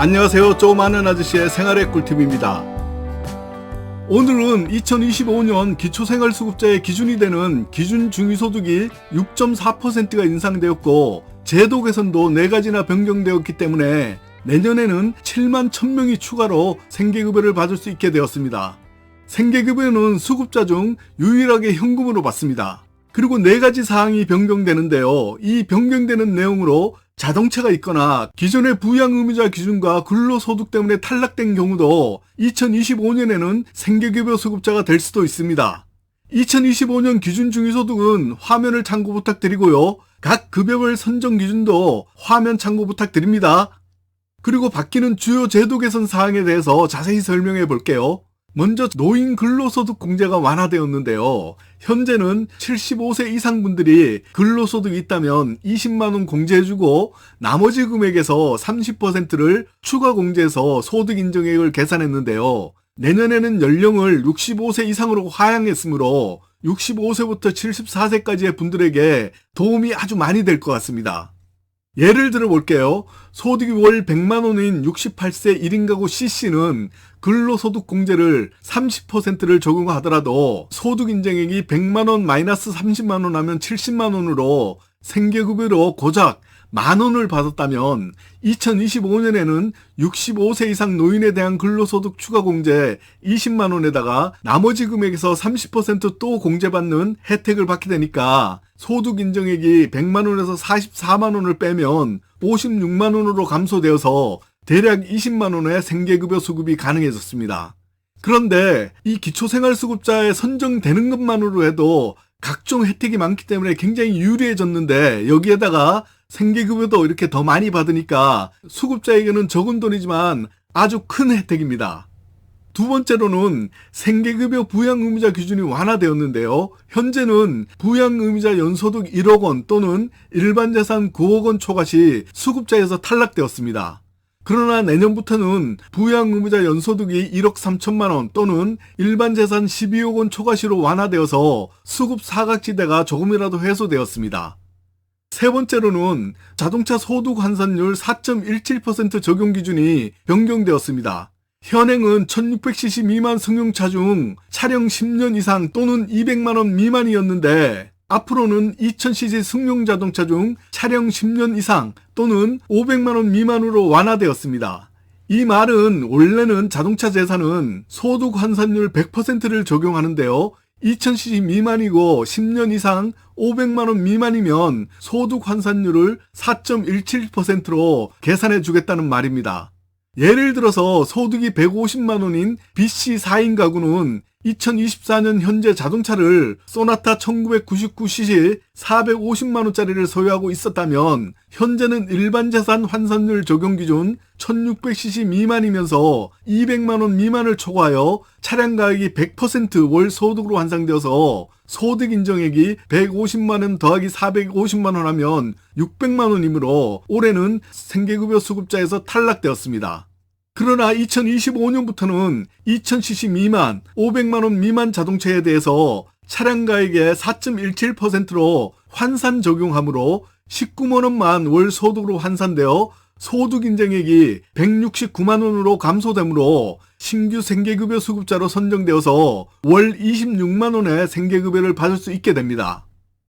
안녕하세요. 조그마한 아저씨의 생활의 꿀팁입니다. 오늘은 2025년 기초생활수급자의 기준이 되는 기준 중위소득이 6.4%가 인상되었고 제도 개선도 4가지나 변경되었기 때문에 내년에는 7만 1000명이 추가로 생계급여를 받을 수 있게 되었습니다. 생계급여는 수급자 중 유일하게 현금으로 받습니다. 그리고 4가지 사항이 변경되는데요. 이 변경되는 내용으로 자동차가 있거나 기존의 부양 의무자 기준과 근로소득 때문에 탈락된 경우도 2025년에는 생계급여 수급자가 될 수도 있습니다. 2025년 기준 중위소득은 화면을 참고 부탁드리고요. 각 급여별 선정 기준도 화면 참고 부탁드립니다. 그리고 바뀌는 주요 제도 개선 사항에 대해서 자세히 설명해 볼게요. 먼저 노인 근로소득 공제가 완화되었는데요. 현재는 75세 이상 분들이 근로소득이 있다면 20만원 공제해주고 나머지 금액에서 30%를 추가 공제해서 소득 인정액을 계산했는데요. 내년에는 연령을 65세 이상으로 하향했으므로 65세부터 74세까지의 분들에게 도움이 아주 많이 될 것 같습니다. 예를 들어 볼게요. 소득이 월 100만 원인 68세 1인 가구 C씨는 근로소득 공제를 30%를 적용하더라도 소득 인정액이 100만 원 마이너스 30만 원 하면 70만 원으로 생계급여로 고작 만 원을 받았다면 2025년에는 65세 이상 노인에 대한 근로소득 추가 공제 20만 원에다가 나머지 금액에서 30%또 공제받는 혜택을 받게 되니까 소득 인정액이 100만 원에서 44만 원을 빼면 56만 원으로 감소되어서 대략 20만 원의 생계급여 수급이 가능해졌습니다. 그런데 이 기초생활수급자에 선정되는 것만으로 해도 각종 혜택이 많기 때문에 굉장히 유리해졌는데 여기에다가 생계급여도 이렇게 더 많이 받으니까 수급자에게는 적은 돈이지만 아주 큰 혜택입니다. 두 번째로는 생계급여 부양의무자 기준이 완화되었는데요. 현재는 부양의무자 연소득 1억 원 또는 일반 재산 9억 원 초과 시 수급자에서 탈락되었습니다. 그러나 내년부터는 부양의무자 연소득이 1억 3천만 원 또는 일반 재산 12억 원 초과시로 완화되어서 수급 사각지대가 조금이라도 해소되었습니다. 세 번째로는 자동차 소득 환산율 4.17% 적용 기준이 변경되었습니다. 현행은 1600cc 미만 승용차 중 차량 10년 이상 또는 200만원 미만이었는데 앞으로는 2000cc 승용 자동차 중 차량 10년 이상 또는 500만원 미만으로 완화되었습니다. 이 말은 원래는 자동차 재산은 소득 환산율 100%를 적용하는데요. 2000cc 미만이고 10년 이상 500만원 미만이면 소득 환산율을 4.17%로 계산해 주겠다는 말입니다. 예를 들어서 소득이 150만원인 BC 4인 가구는 2024년 현재 자동차를 소나타 1999cc 450만원짜리를 소유하고 있었다면 현재는 일반 재산 환산율 적용 기준 1600cc 미만이면서 200만원 미만을 초과하여 차량 가격이 100%월 소득으로 환산되어서 소득 인정액이 150만원 더하기 450만원 하면 600만원이므로 올해는 생계급여 수급자에서 탈락되었습니다. 그러나 2025년부터는 2000cc 미만, 500만원 미만 자동차에 대해서 차량 가액의 4.17%로 환산 적용하므로 19만원만 월 소득으로 환산되어 소득 인정액이 169만원으로 감소되므로 신규 생계급여 수급자로 선정되어서 월 26만원의 생계급여를 받을 수 있게 됩니다.